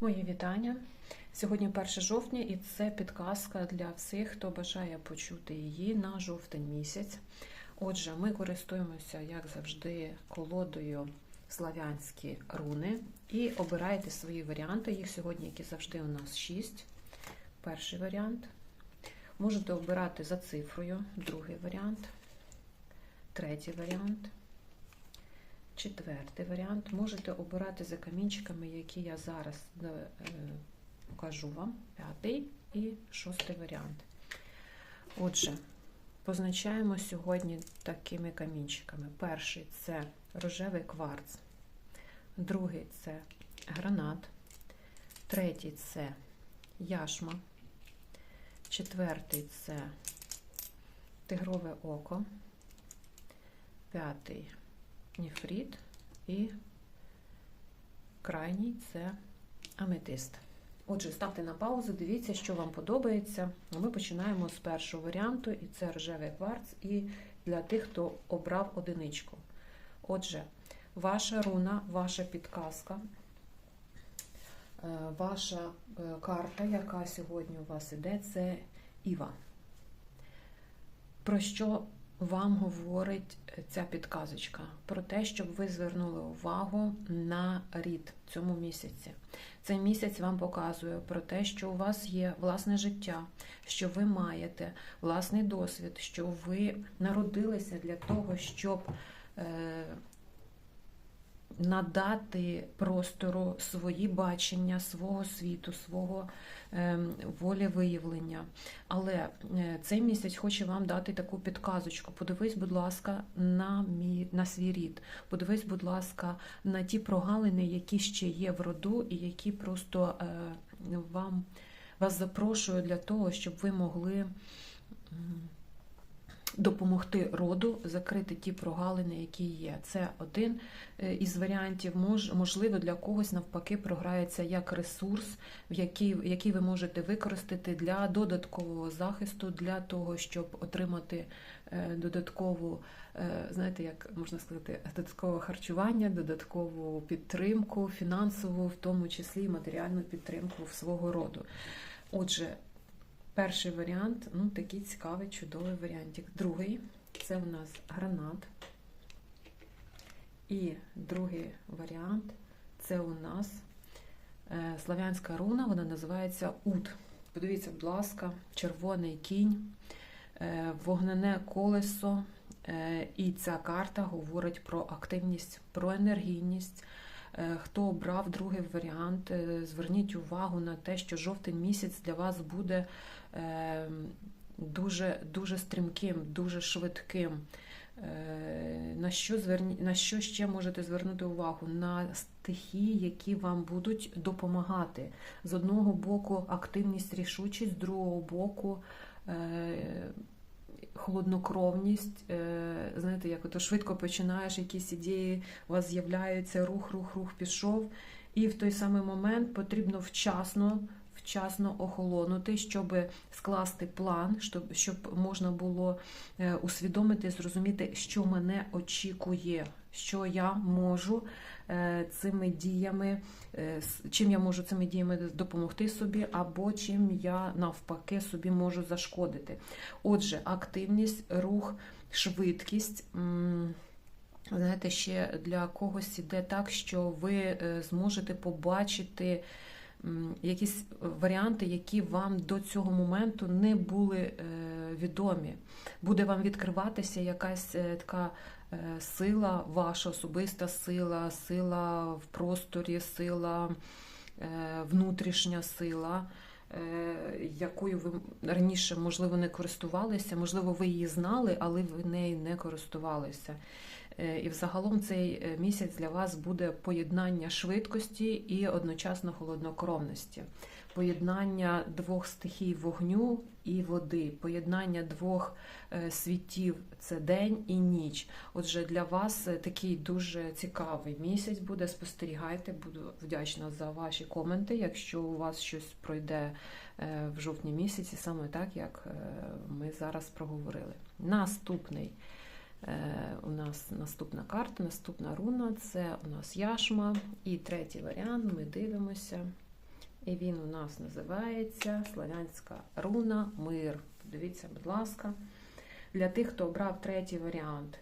Мої вітання. Сьогодні 1 жовтня, і це підказка для всіх, хто бажає почути її на жовтень місяць. Отже, ми користуємося, як завжди, колодою славянські руни і обирайте свої варіанти. Їх сьогодні, як і завжди, у нас 6. Перший варіант. Можете обирати за цифрою, другий варіант, третій варіант. Четвертий варіант. Можете обирати за камінчиками, які я зараз е, покажу вам. П'ятий і шостий варіант. Отже, позначаємо сьогодні такими камінчиками. Перший це рожевий кварц, другий це гранат, третій це яшма, четвертий це тигрове око, п'ятий ніфріт і крайній це аметист. Отже, ставте на паузу, дивіться, що вам подобається. Ми починаємо з першого варіанту, і це рожевий кварц, і для тих, хто обрав одиничку. Отже, ваша руна, ваша підказка, ваша карта, яка сьогодні у вас іде, це Іва. Про що вам говорить ця підказочка? Про те, щоб ви звернули увагу на рід в цьому місяці. Цей місяць вам показує про те, що у вас є власне життя, що ви маєте власний досвід, що ви народилися для того, щоб надати простору свої бачення, свого світу, свого волевиявлення. Але цей місяць хоче вам дати таку підказочку. Подивись, будь ласка, на мій, на свій рід. Подивись, будь ласка, на ті прогалини, які ще є в роду, і які просто вам вас запрошую для того, щоб ви могли допомогти роду закрити ті прогалини, які є. Це один із варіантів. Мож, Можливо, для когось навпаки програється як ресурс, в який, який ви можете використати для додаткового захисту, для того, щоб отримати додаткову, знаєте, як можна сказати, додаткове харчування, додаткову підтримку, фінансову, в тому числі матеріальну підтримку в свого роду. Отже, Перший варіант ну такий цікавий, чудовий варіантик. Другий це у нас гранат. І другий варіант це у нас славянська руна, вона називається Уд. Подивіться, будь ласка, червоний кінь, вогнене колесо. І ця карта говорить про активність, про енергійність. Хто обрав другий варіант, зверніть увагу на те, що жовтий місяць для вас буде дуже дуже стрімким, дуже швидким. На що зверні, на що ще можете звернути увагу? На стихії, які вам будуть допомагати. З одного боку, активність, рішучість, з другого боку, холоднокровність. Знаєте, як ото швидко починаєш якісь ідеї, у вас з'являються рух, рух, рух пішов. І в той самий момент потрібно вчасно вчасно охолонути, щоб скласти план, щоб щоб можна було усвідомити, зрозуміти, що мене очікує, що я можу цими діями, чим я можу цими діями допомогти собі, або чим я навпаки собі можу зашкодити. Отже, активність, рух, швидкість. Знаєте, ще для когось іде так, що ви зможете побачити якісь варіанти, які вам до цього моменту не були відомі. Буде вам відкриватися якась така сила, ваша особиста сила, сила в просторі, сила, внутрішня сила. Якою ви раніше, можливо, не користувалися, можливо, ви її знали, але ви нею не користувалися. І взагалом цей місяць для вас буде поєднання швидкості і одночасно холоднокровності, поєднання двох стихій вогню і води, поєднання двох світів це день і ніч. Отже, для вас такий дуже цікавий місяць буде. Спостерігайте, буду вдячна за ваші коменти, якщо у вас щось пройде в жовтні місяці, саме так, як ми зараз проговорили. Наступний. У нас наступна карта, наступна руна це у нас яшма. І третій варіант ми дивимося. І він у нас називається Славянська руна Мир. Подивіться, будь ласка. Для тих, хто обрав третій варіант,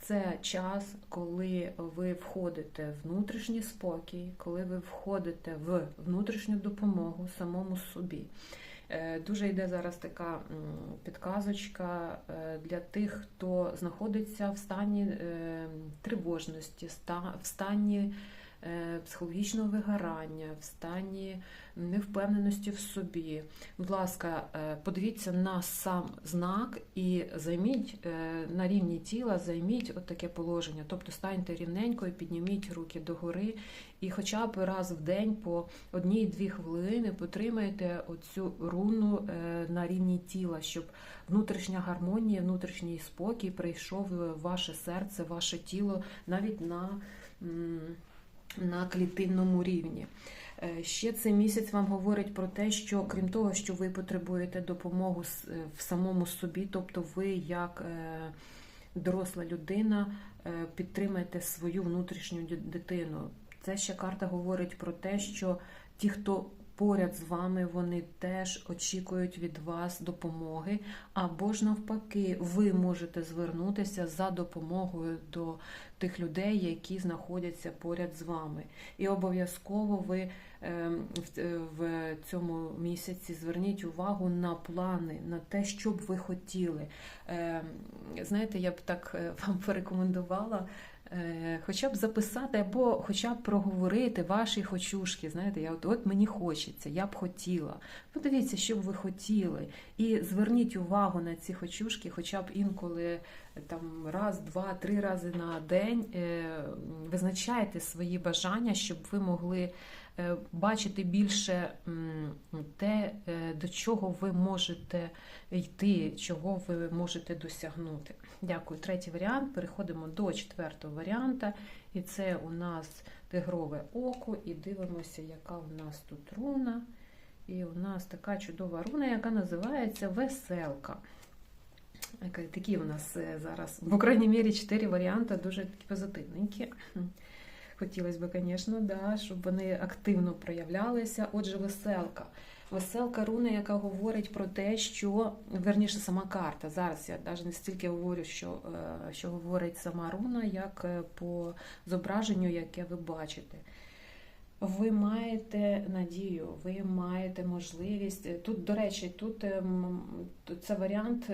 це час, коли ви входите в внутрішній спокій, коли ви входите в внутрішню допомогу самому собі. Е, Дуже йде зараз така підказочка е, для тих, хто знаходиться в стані е, тривожності, в стані психологічного вигорання, в стані невпевненості в собі. Будь ласка, е, подивіться на сам знак і займіть е, на рівні тіла, займіть от таке положення. Тобто станьте рівненько і підніміть руки догори, і хоча б раз в день по одній-дві хвилини потримайте оцю руну е, на рівні тіла, щоб внутрішня гармонія, внутрішній спокій прийшов в ваше серце, ваше тіло навіть на, на клітинному рівні. Е, Ще цей місяць вам говорить про те, що крім того, що ви потребуєте допомогу е, в самому собі, тобто ви як е, доросла людина підтримаєте свою внутрішню дитину. Це ще карта говорить про те, що ті, хто поряд з вами, вони теж очікують від вас допомоги, або ж навпаки, ви можете звернутися за допомогою до тих людей, які знаходяться поряд з вами. І обов'язково ви ем, в- е, цьому місяці зверніть увагу на плани, на те, що б ви хотіли. Ем, Знаєте, я б так е, вам порекомендувала. Е, Хоча б записати або хоча б проговорити ваші хочушки. Знаєте, я от, от мені хочеться, я б хотіла. Подивіться, що б ви хотіли, і зверніть увагу на ці хочушки, хоча б інколи е, там раз, два, три рази на день е, визначайте свої бажання, щоб ви могли бачити більше те, е, до чого ви можете йти, чого ви можете досягнути. Дякую. Третій варіант. Переходимо до четвертого варіанта. І це у нас тигрове око. І дивимося, яка у нас тут руна. І у нас така чудова руна, яка називається Веселка. Такі у нас е, зараз, по крайній мірі, чотири варіанти, дуже позитивненькі. Хотілося б, звісно, да, щоб вони активно проявлялися. Отже, веселка. Веселка руна, яка говорить про те, що верніше сама карта. Зараз я навіть не стільки говорю, що, е, що говорить сама руна, як е, по зображенню, яке ви бачите. Ви маєте надію, ви маєте можливість. Тут, до речі, ем, тут це варіант.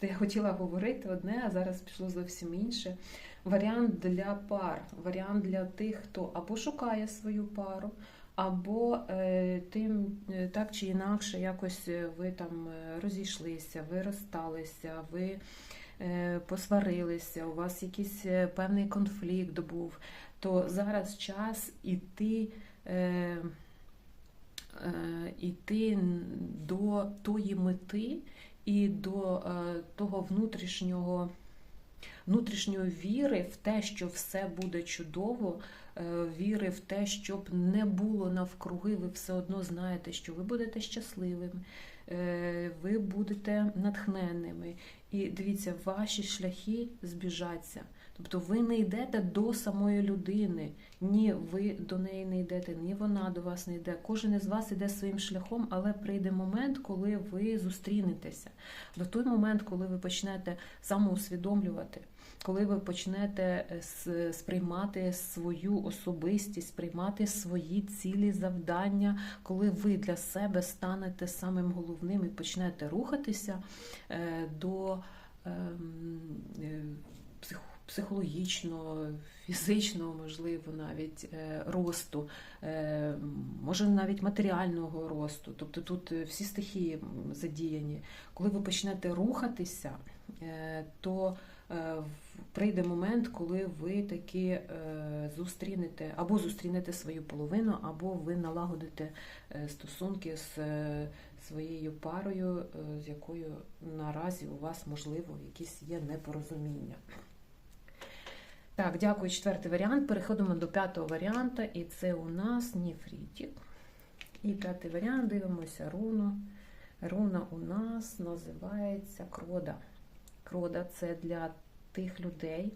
Де Я хотіла говорити одне, а зараз пішло зовсім інше. Варіант для пар, варіант для тих, хто або шукає свою пару, або е, тим е, так чи інакше, якось е, ви там розійшлися, ви розсталися, ви посварилися, у вас якийсь певний конфлікт був, то зараз час іти. Іти до тої мети і до е, того внутрішнього, внутрішньої віри в те, що все буде чудово, е, віри в те, щоб не було навкруги, ви все одно знаєте, що ви будете щасливими, е, ви будете натхненними. І дивіться, ваші шляхи збіжаться. Тобто ви не йдете до самої людини, ні ви до неї не йдете, ні вона до вас не йде. Кожен із вас йде своїм шляхом, але прийде момент, коли ви зустрінетеся. До той момент, коли ви почнете самоусвідомлювати, коли ви почнете е, сприймати свою особистість, сприймати свої цілі завдання, коли ви для себе станете самим головним і почнете рухатися е, до ем, психологічного, фізичного, можливо, навіть е, росту, е, може навіть матеріального росту. Тобто тут е, всі стихії задіяні. Коли ви почнете рухатися, то прийде момент, коли ви таки зустрінете або зустрінете свою половину, або ви налагодите стосунки з своєю парою, з якою наразі у вас можливо якісь є непорозуміння. Так, дякую. Четвертий варіант. Переходимо до п'ятого варіанта, і це у нас Ніфрітік. І п'ятий варіант, дивимося руну. Руна у нас називається Крода. Крода це для тих людей,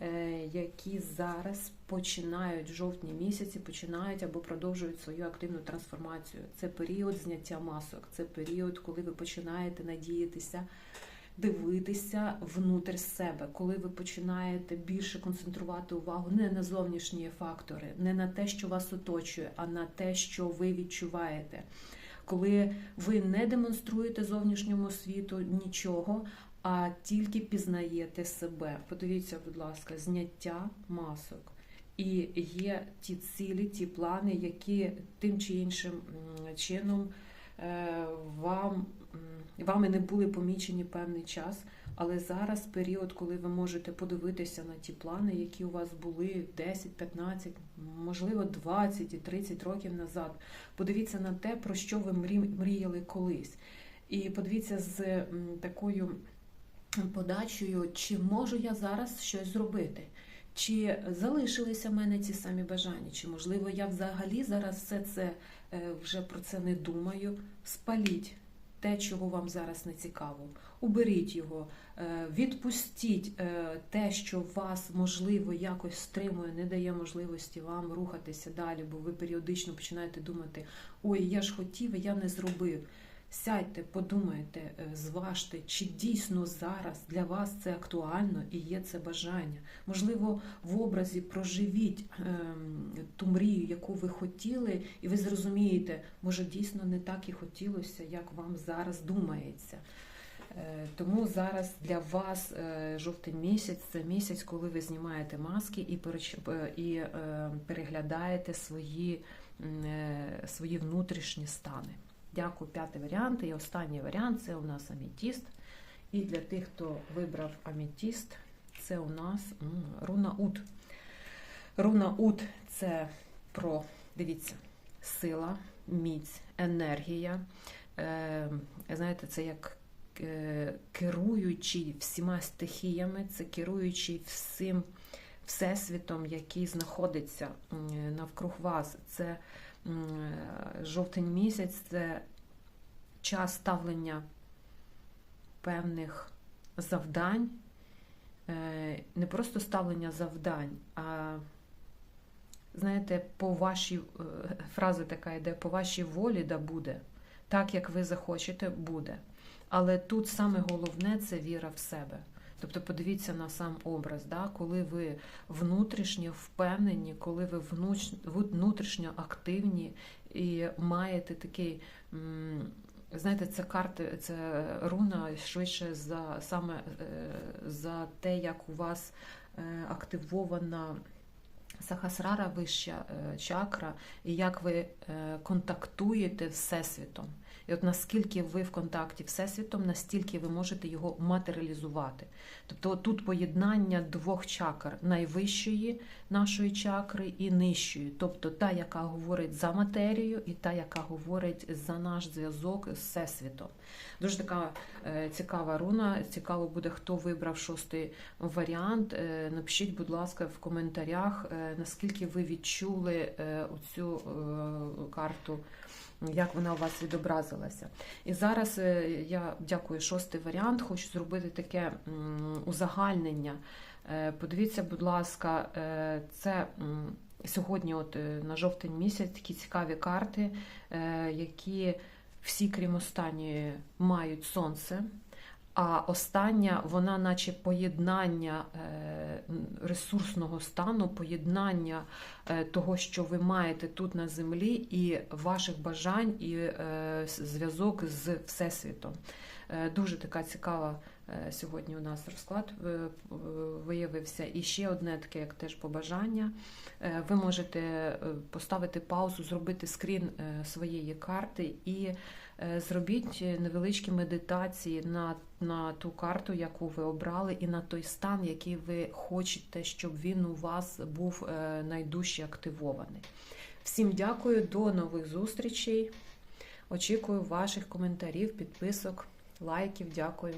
е, які зараз починають в жовтні місяці, починають або продовжують свою активну трансформацію. Це період зняття масок, це період, коли ви починаєте надіятися. Дивитися внутрь себе, коли ви починаєте більше концентрувати увагу не на зовнішні фактори, не на те, що вас оточує, а на те, що ви відчуваєте. Коли ви не демонструєте зовнішньому світу нічого, а тільки пізнаєте себе. Подивіться, будь ласка, зняття масок. І є ті цілі, ті плани, які тим чи іншим чином е, вам, вами не були помічені певний час. Але зараз період, коли ви можете подивитися на ті плани, які у вас були 10, 15, можливо, 20 і 30 років назад. Подивіться на те, про що ви мрі- мріяли колись. І подивіться з такою подачею, чи можу я зараз щось зробити. Чи залишилися в мене ці самі бажання, чи можливо я взагалі зараз все це е, вже про це не думаю. Спаліть те, чого вам зараз не цікаво. Уберіть його, е, відпустіть е, те, що вас можливо якось стримує, не дає можливості вам рухатися далі, бо ви періодично починаєте думати: ой, я ж хотів, я не зробив. Сядьте, подумайте, е, зважте, чи дійсно зараз для вас це актуально і є це бажання. Можливо, в образі проживіть ем, ту мрію, яку ви хотіли, і ви зрозумієте, може дійсно не так і хотілося, як вам зараз думається. Е, Тому зараз для вас е, жовтий місяць це місяць, коли ви знімаєте маски і, і е, переглядаєте свої, свої внутрішні стани. Дякую, п'ятий варіант. І останній варіант це у нас амітіст. І для тих, хто вибрав амітіст, це у нас руна Ут. Руна Ут це про, дивіться, сила, міць, енергія. Е, знаєте, це як е, керуючий всіма стихіями, це керуючий всім всесвітом, який знаходиться навкруг вас. Це жовтень місяць, це час ставлення певних завдань, Е, не просто ставлення завдань, а знаєте, по вашій е, фраза така йде, по вашій волі да буде. Так, як ви захочете, буде. Але тут саме головне це віра в себе. Тобто подивіться на сам образ, да? коли ви внутрішньо впевнені, коли ви внутрішньо активні і маєте такий, знаєте, це карти, це руна швидше за саме е, за те, як у вас е, активована Сахасрара вища е, чакра, і як ви контактуєте з Всесвітом. І от наскільки ви в контакті Всесвітом, настільки ви можете його матеріалізувати. Тобто тут поєднання двох чакр найвищої нашої чакри і нижчої, тобто та, яка говорить за матерію, і та, яка говорить за наш зв'язок з Всесвітом. Дуже така е, цікава руна. Цікаво буде, хто вибрав шостий варіант. Е, Напишіть, будь ласка, в коментарях, е, наскільки ви відчули оцю карту. Як вона у вас відобразилася. І зараз е, я дякую шостий варіант. Хочу зробити таке узагальнення. Е, Подивіться, будь ласка, е, це сьогодні, от на жовтень місяць, такі цікаві карти, які всі, крім останньої, мають сонце. А остання, вона, наче поєднання е, ресурсного стану, поєднання е, того, що ви маєте тут на землі, і ваших бажань, і е, зв'язок з Всесвітом. Дуже така цікава сьогодні у нас розклад виявився. І ще одне таке, як теж побажання. Ви можете поставити паузу, зробити скрін своєї карти і зробіть невеличкі медитації на, на ту карту, яку ви обрали, і на той стан, який ви хочете, щоб він у вас був е, найдужче активований. Всім дякую, до нових зустрічей. Очікую ваших коментарів, підписок, лайків. Дякую.